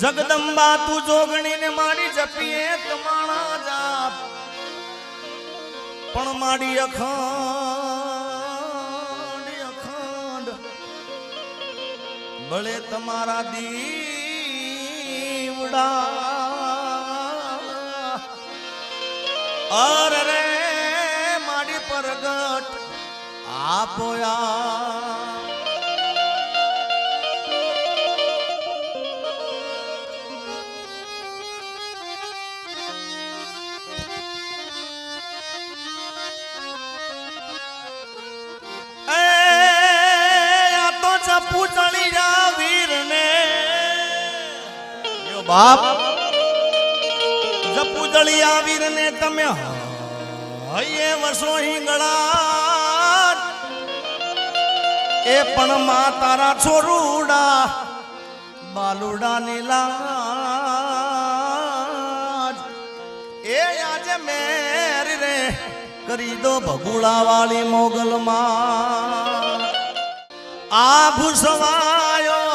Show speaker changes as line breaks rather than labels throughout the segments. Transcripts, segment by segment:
જગદંબા, તું જોગણીને મારી જપીએ તમાણા જાપ. પણ મારી અખંડ અખંડ. ભલે તમારા દીવડા. અર રે મારી પરગટ આપોયા. બાપ, જપુ જળિયા વીરને તમે હૈયે વસો હિંગળા એ પણ માં તારા છોરુડા બાલુડા નીલા એ આજે મેર રે, કરી દો ભગુડા વાળી મોગલમાં. આ ભૂસવાયો,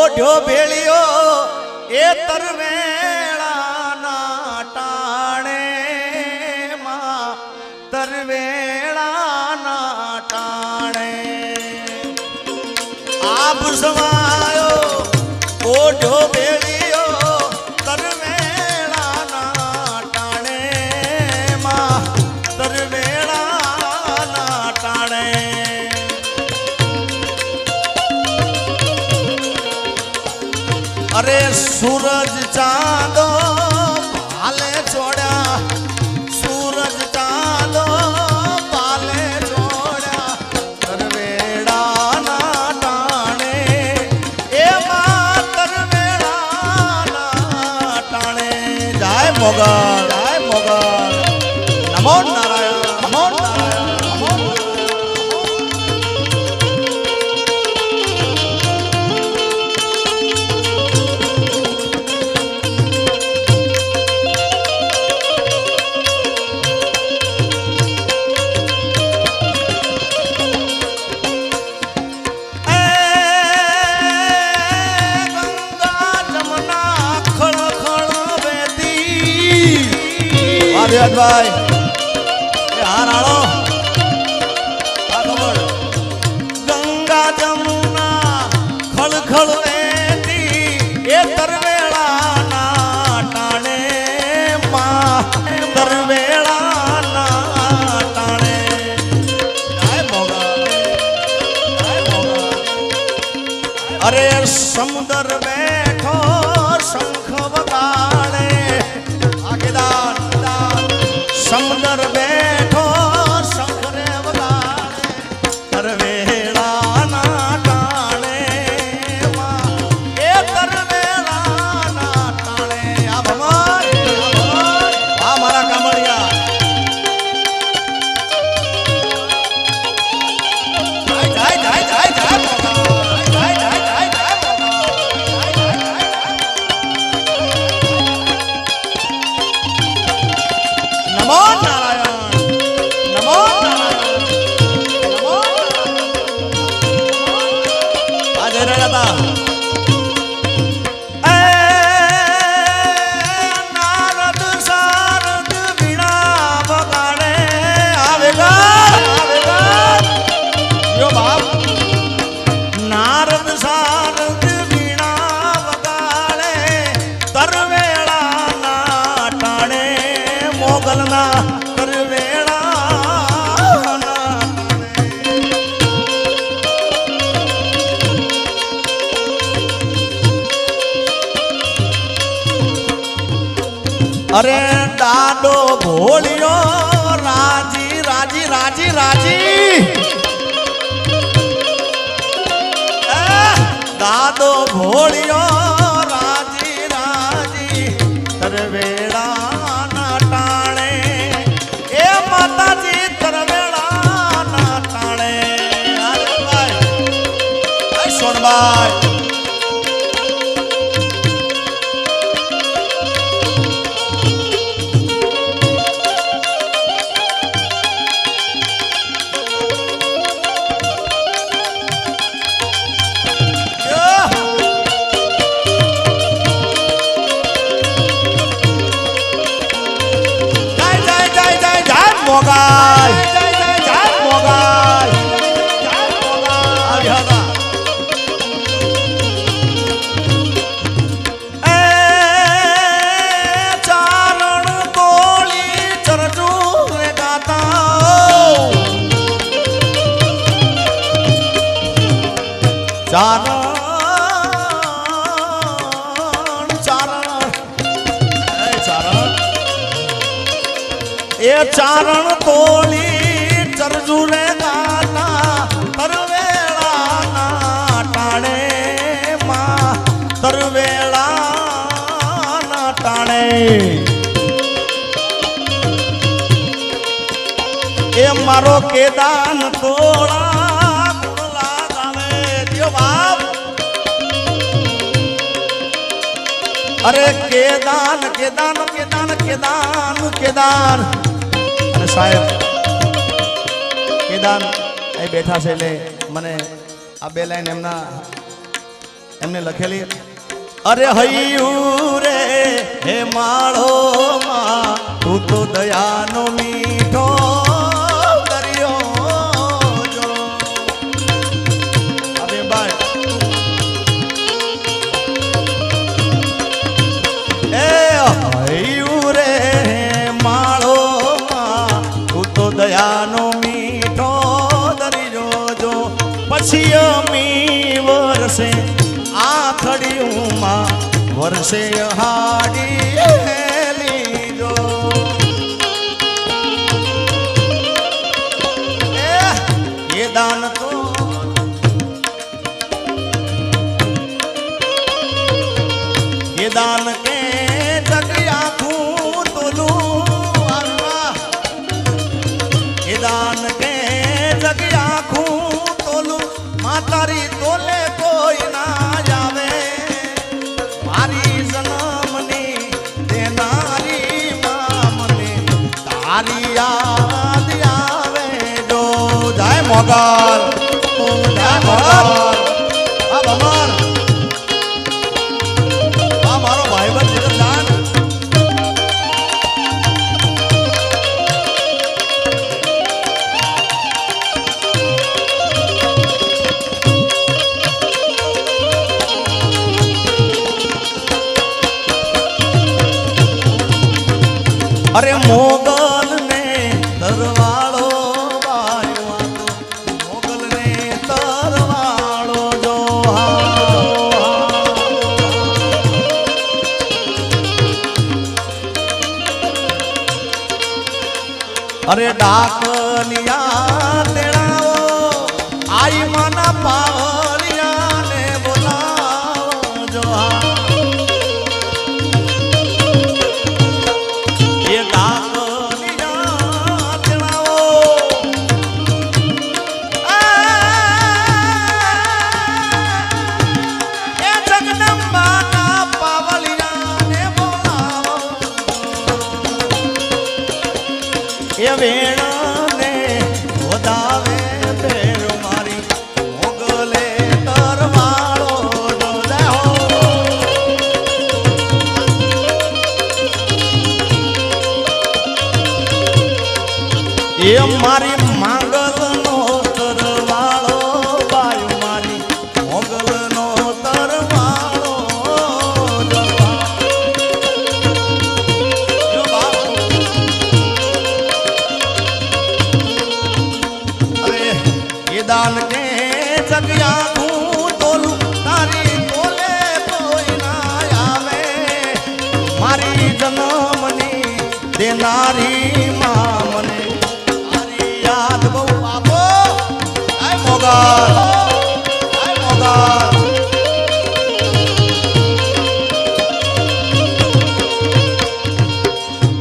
ઓઢ્યો ભેળિયો એ તરવેળાના ટાણે માં તરવેળાના ટાણે. આ ભૂસવાયો ઓઢ્યો ભેળિયો અરે સૂરજ ચાંદો Bye. समझ આ અરે દાડો ભોળિયો રાજી રાજી રાજી રાજી. દાદો ભોળિયો રાજી રાજી. તરવેળાના ટાણે. એ માતાજી તરવેળાના ટાણે. અરે એ ચારણ તોલી ચરજુ રે ગાના તરવેળા ટાણે માં તરવેળાના ટાણે. એ મારો કેદાન તોળા ગુણલા ગાવે જવાબ અરે કેદાન કેદાન કેદાન કેદાન કેદાન સાહેબ કેદાન એ બેઠા છે એટલે મને આ બે લાઈન એમના, એમને લખેલી. અરે હૈયું રે, હે માળો તું તો દયાનો મી છે હાડી લીધો એ દાન તો એ દાન গোপাল પાવનિયા તેડાઓ. આઈ માના પાવ એ મારી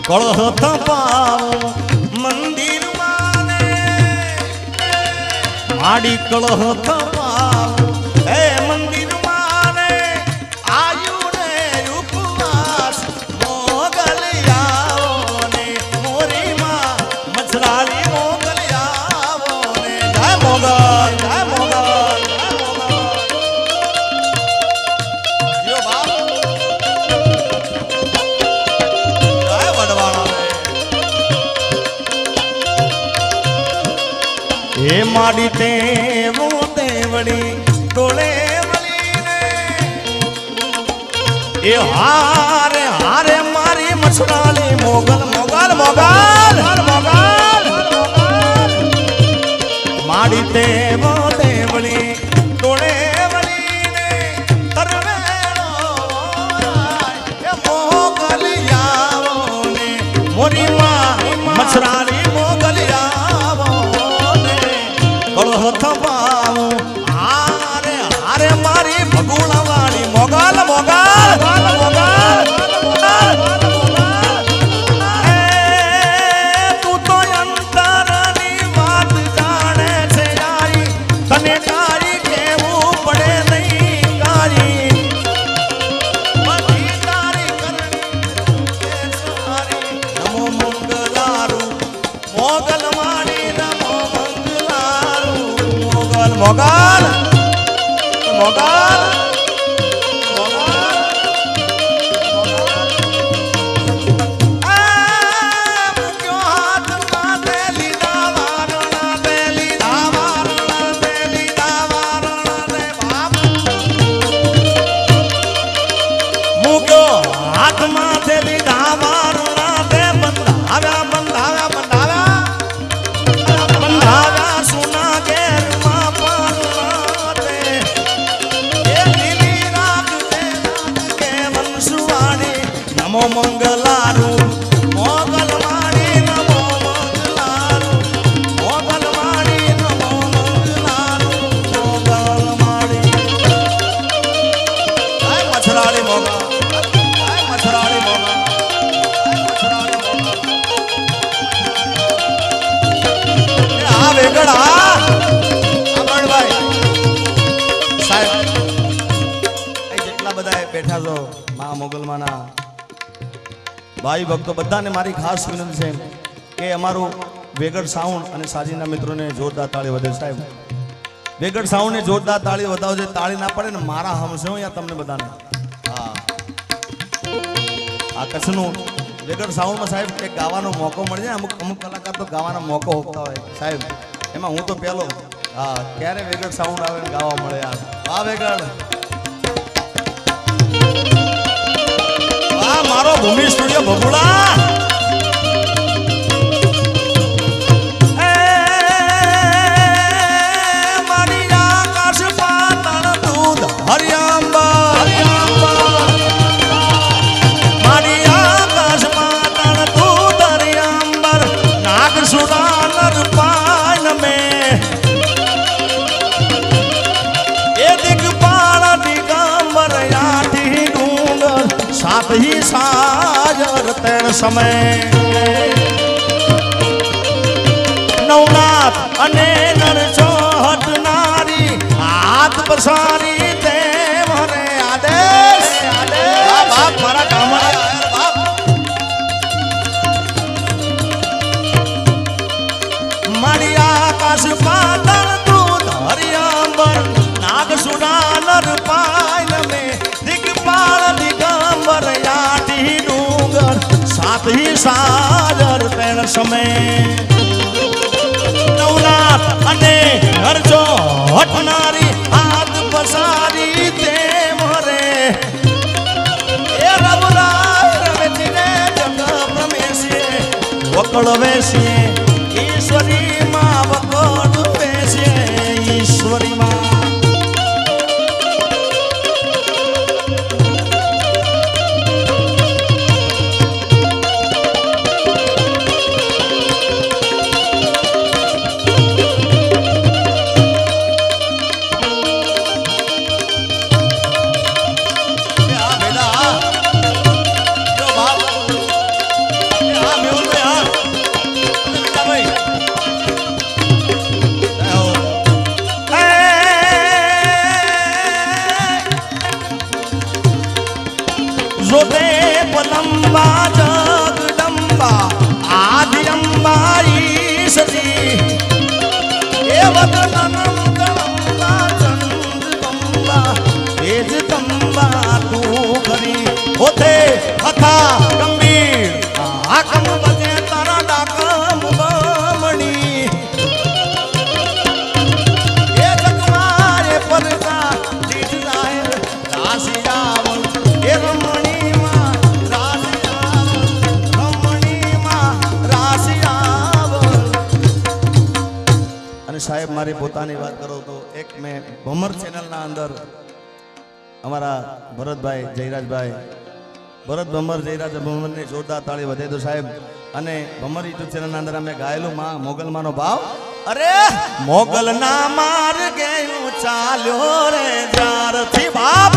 કળહ તપાવો મંદિર માને. માડી કળહ હે માડી તે તે વળી ટોળે એ હારે હારે મારી મછડાલી મોગલ મોગલ મોગલ મોગલ માડી તે તે વળી ટોળે મોરી માં મછરાલી કળહ બેઠા મા મોગલમાના. ભાઈ ભક્તો, બધાને મારી ખાસ વિનંતી છે કે અમારું વેગડ સાઉન્ડ અને સાજીના મિત્રોને જોરદાર તાળી વધે સાહેબ. વેગડ સાઉન્ડને જોરદાર તાળી વધાવજે તાળી ના પડે ને મારા હમશે યાર તમને બધાને. હા. આ કચ્છનું વેગડ સાઉન્ડમાં સાહેબ કે ગાવાનો મોકો મળી જાય અમુક અમુક કલાકાર તો ગાવાનો મોકો હોતા હોય સાહેબ. એમાં હું તો પહેલો હા, ક્યારે વેગડ સાઉન્ડ આવે ગાવા મળે યાર. વાહ વેગડ વાહ મારો ભૂમિ સ્ટુડિયો ભગુડા તેણ સમય. નવનાથ અને નરસો હટનારી હાથ પસારી સાત હી સાજર તેણ સમય. નવનાથ અને હરજો હટનારી હાથ પસારી તે મરે એ જગ પ્રમેશીએ વકળ વેસીએ ઈશ્વરી ઉત્સાહની વાત કરો તો એક મેં ભમર ચેનલના અંદર અમારા ભરતભાઈ જયરાજભાઈ, ભરત ભમર જયરાજ ભમરને જોરદાર તાળી વધે તો સાહેબ. અને ભમર યુટ્યુબ ચેનલના અંદર અમે ગાયેલું માં મોગલમાનો ભાવ. અરે મોગલના ગયું ચાલ્યો રે, જ્યારથી બાપ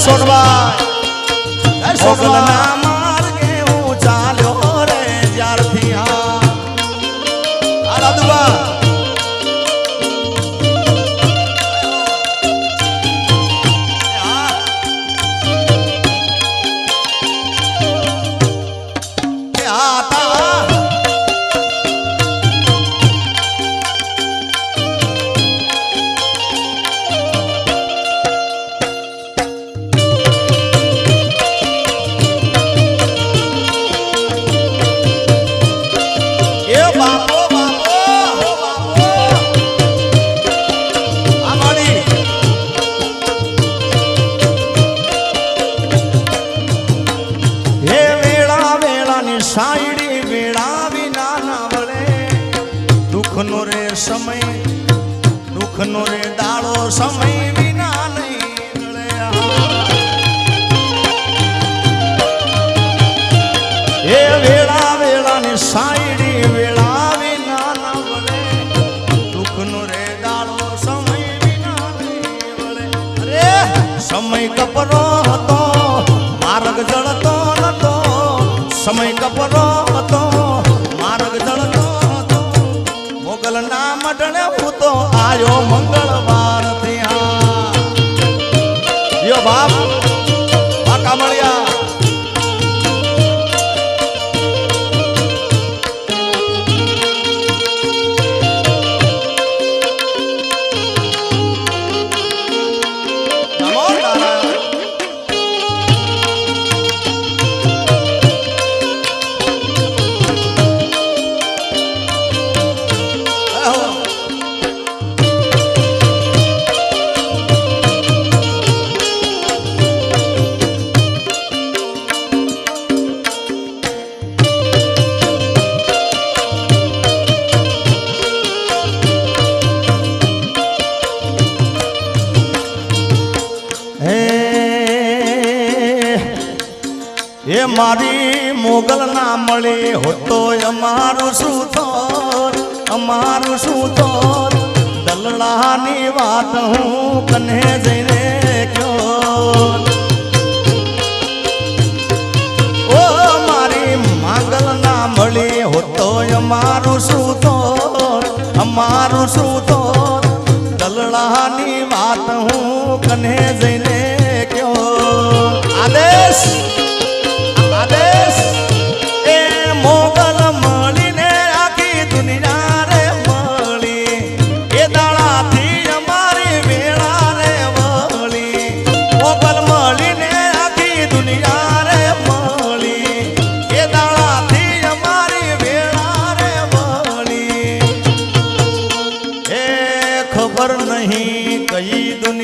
સોનભાઈ સોગલના સમય કપરો હતો માર્ગ જળતો નતો સમય કપરો હતો. અમારું શું તોર અમારું શું તોર દલડાની વાત હું કને જઈને ઓ મારી માંગલ ના મળી હોતો અમારું શું તોર અમારું શું તોર દલડાની વાત હું કને જઈ નહીં કઈ દુનિયા